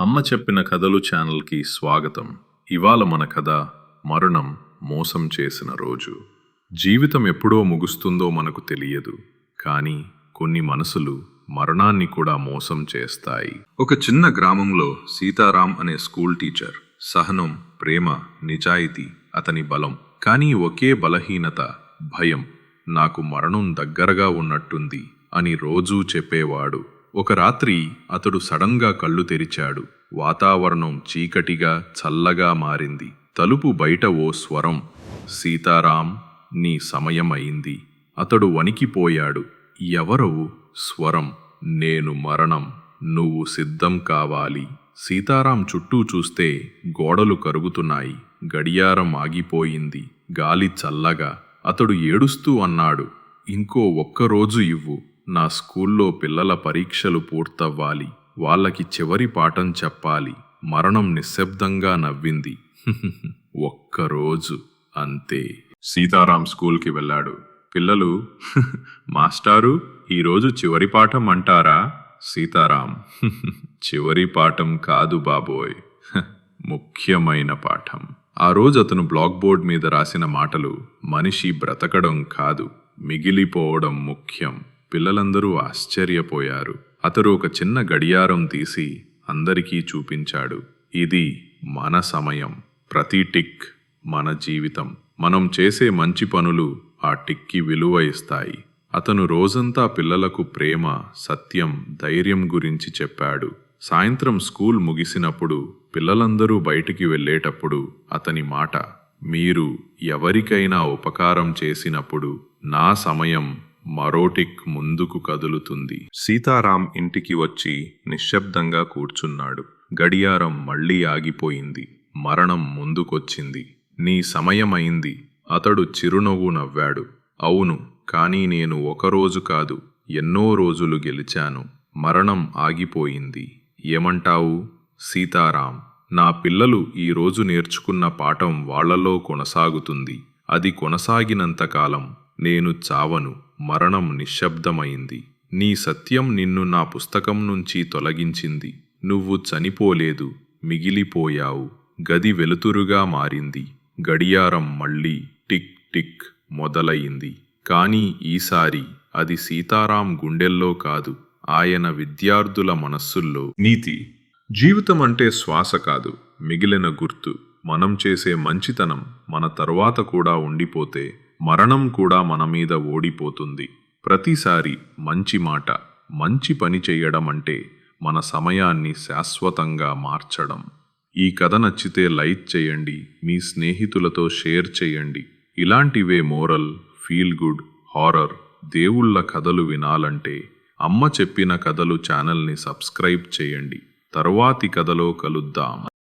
అమ్మ చెప్పిన కథలు ఛానల్కి స్వాగతం. ఇవాళ మన కథ మరణం మోసం చేసిన రోజు. జీవితం ఎప్పుడో ముగుస్తుందో మనకు తెలియదు. కానీ కొన్ని మనసులు మరణాన్ని కూడా మోసం చేస్తాయి. ఒక చిన్న గ్రామంలో సీతారాం అనే స్కూల్ టీచర్ సహనం ప్రేమ నిజాయితీ అతని బలం. కానీ ఒకే బలహీనత భయం. నాకు మరణం దగ్గరగా ఉన్నట్టుంది అని రోజూ చెప్పేవాడు. ఒక రాత్రి అతడు సడన్గా కళ్ళు తెరిచాడు. వాతావరణం చీకటిగా చల్లగా మారింది. తలుపు బయట ఓ స్వరం సీతారాం నీ సమయం అయింది అతడు వణికిపోయాడు. ఎవరవు? స్వరం నేను మరణం నువ్వు సిద్ధం కావాలి. సీతారాం చుట్టూ చూస్తే గోడలు కరుగుతున్నాయి. గడియారం ఆగిపోయింది. గాలి చల్లగా. అతడు ఏడుస్తూ అన్నాడు ఇంకో ఒక్కరోజు ఇవ్వు. నా స్కూల్లో పిల్లల పరీక్షలు పూర్తవ్వాలి. వాళ్ళకి చివరి పాఠం చెప్పాలి. మరణం నిశ్శబ్దంగా నవ్వింది. ఒక్కరోజు అంతే. సీతారాం స్కూల్కి వెళ్ళాడు. పిల్లలు మాస్టారు ఈరోజు చివరి పాఠం అంటారా? సీతారాం చివరి పాఠం కాదు బాబోయ్. ముఖ్యమైన పాఠం. ఆ రోజు అతను బ్లాక్ బోర్డ్ మీద రాసిన మాటలు మనిషి బ్రతకడం కాదు మిగిలిపోవడం ముఖ్యం. పిల్లలందరూ ఆశ్చర్యపోయారు. అతడు ఒక చిన్న గడియారం తీసి అందరికీ చూపించాడు. ఇది మన సమయం ప్రతి టిక్ మన జీవితం. మనం చేసే మంచి పనులు ఆ టిక్కి విలువ ఇస్తాయి. అతను రోజంతా పిల్లలకు ప్రేమ సత్యం ధైర్యం గురించి చెప్పాడు. సాయంత్రం స్కూల్ ముగిసినప్పుడు పిల్లలందరూ బయటికి వెళ్ళేటప్పుడు అతని మాట మీరు ఎవరికైనా ఉపకారం చేసినప్పుడు నా సమయం మరోటిక్ ముందుకు కదులుతుంది. సీతారాం ఇంటికి వచ్చి నిశ్శబ్దంగా కూర్చున్నాడు. గడియారం మళ్ళీ ఆగిపోయింది. మరణం ముందుకొచ్చింది. నీ సమయమైంది. అతడు చిరునవ్వు నవ్వాడు. అవును కానీ నేను ఒకరోజు కాదు ఎన్నో రోజులు గెలిచాను. మరణం ఆగిపోయింది. ఏమంటావు? సీతారాం నా పిల్లలు ఈరోజు నేర్చుకున్న పాఠం వాళ్ళలో కొనసాగుతుంది. అది కొనసాగినంతకాలం నేను చావను. మరణం నిశ్శబ్దమైంది. నీ సత్యం నిన్ను నా పుస్తకం నుంచి తొలగించింది. నువ్వు చనిపోలేదు మిగిలిపోయావు. గది వెలుతురుగా మారింది. గడియారం మళ్ళీ టిక్ టిక్ మొదలయింది కానీ ఈసారి అది సీతారాం గుండెల్లో కాదు ఆయన విద్యార్థుల మనస్సుల్లో. నీతి. జీవితం అంటే శ్వాస కాదు మిగిలిన గుర్తు. మనం చేసే మంచితనం మన తరువాత కూడా ఉండిపోతే మరణం కూడా మన మీద ఓడిపోతుంది. ప్రతిసారి మంచి మాట మంచి పని చేయడం అంటే మన సమయాన్ని శాశ్వతంగా మార్చడం. ఈ కథ నచ్చితే లైక్ చేయండి మీ స్నేహితులతో షేర్ చేయండి. ఇలాంటివే మోరల్ ఫీల్ గుడ్ హారర్ దేవుళ్ళ కథలు వినాలంటే అమ్మ చెప్పిన కథలు ఛానల్ని సబ్స్క్రైబ్ చేయండి. తరువాతి కథలో కలుద్దాం.